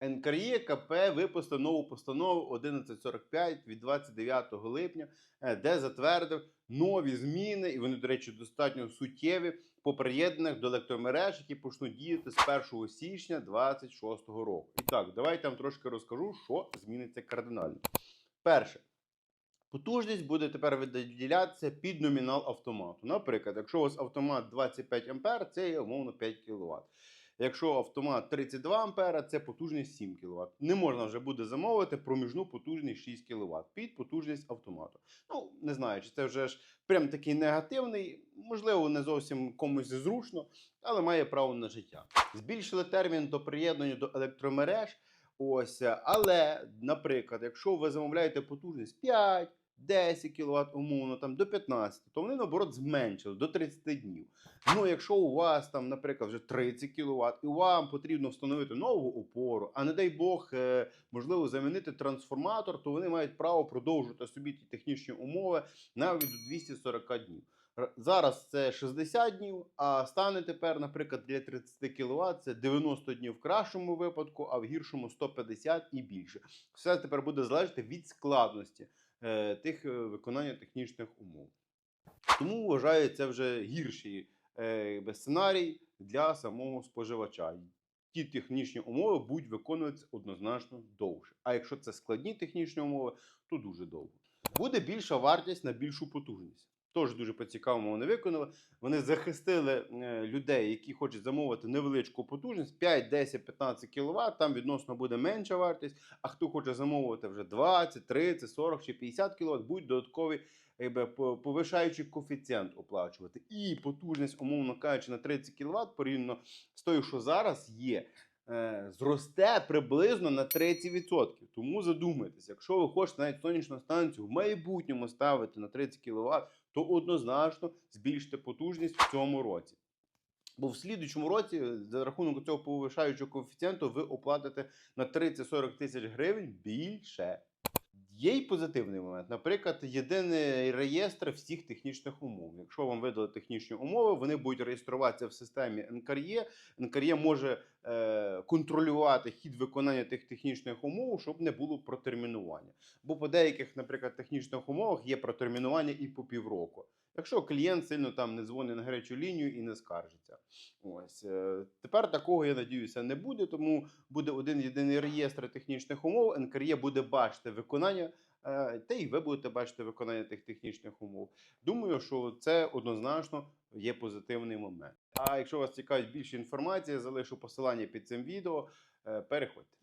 НКРЄКП випустив нову постанову 1145 від 29 липня, е, де затвердив нові зміни, і вони, до речі, достатньо суттєві по приєднаних до електромереж, які почнуть діяти з 1 січня 2026 року. І так, давайте вам трошки розкажу, що зміниться кардинально. Перше. Потужність буде тепер виділятися під номінал автомату. Наприклад, якщо у вас автомат 25 А, це є умовно 5 кВт. Якщо автомат 32 А, це потужність 7 кВт. Не можна вже буде замовити проміжну потужність 6 кВт під потужність автомату. Ну, не знаю, чи це вже ж прям такий негативний, можливо, не зовсім комусь зручно, але має право на життя. Збільшили термін до приєднання до електромереж. Ось, але, наприклад, якщо ви замовляєте потужність 5, 10 кВт, умовно, там до 15, то вони наоборот зменшили до 30 днів. Ну, якщо у вас там, наприклад, вже 30 кВт, і вам потрібно встановити нову опору, а не дай Бог, е, можливо, замінити трансформатор, то вони мають право продовжувати собі ті технічні умови навіть до 240 днів. Зараз це 60 днів, а стане тепер, наприклад, для 30 кВт це 90 днів в кращому випадку, а в гіршому 150 і більше. Все тепер буде залежати від складності тих е, виконання технічних умов. Тому вважаю, це вже гірший е, сценарій для самого споживача. Ті технічні умови будуть виконуватися однозначно довше. А якщо це складні технічні умови, то дуже довго. Буде більша вартість на більшу потужність. Тож дуже по-цікавому вони виконали. Вони захистили е, людей, які хочуть замовити невеличку потужність 5, 10, 15 кВт, там відносно буде менша вартість. А хто хоче замовити вже 20, 30, 40 чи 50 кВт, будуть додаткові якби, по- повишаючий коефіцієнт оплачувати. І потужність, умовно кажучи, на 30 кВт порівняно з тою, що зараз є, зросте приблизно на 30%. Тому задумайтесь, якщо ви хочете навіть сонячну станцію в майбутньому ставити на 30 кВт, то однозначно збільшите потужність в цьому році. Бо в слідучому році, за рахунок цього повишаючого коефіцієнту, ви оплатите на 30-40 тисяч гривень більше. Є й позитивний момент. Наприклад, єдиний реєстр всіх технічних умов. Якщо вам видали технічні умови, вони будуть реєструватися в системі НКРЄ. НКРЄ може е, контролювати хід виконання тих технічних умов, щоб не було протермінування. Бо по деяких, наприклад, технічних умовах є протермінування і по півроку. Якщо клієнт сильно там не дзвонить на гарячу лінію і не скаржиться. Ось е, тепер такого, я надіюся, не буде, тому буде один єдиний реєстр технічних умов. НКРЄ буде бачити виконання, та й ви будете бачити виконання тих технічних умов. Думаю, що це однозначно є позитивний момент. А якщо вас цікавить більше інформації, залишу посилання під цим відео. Е, Переходьте.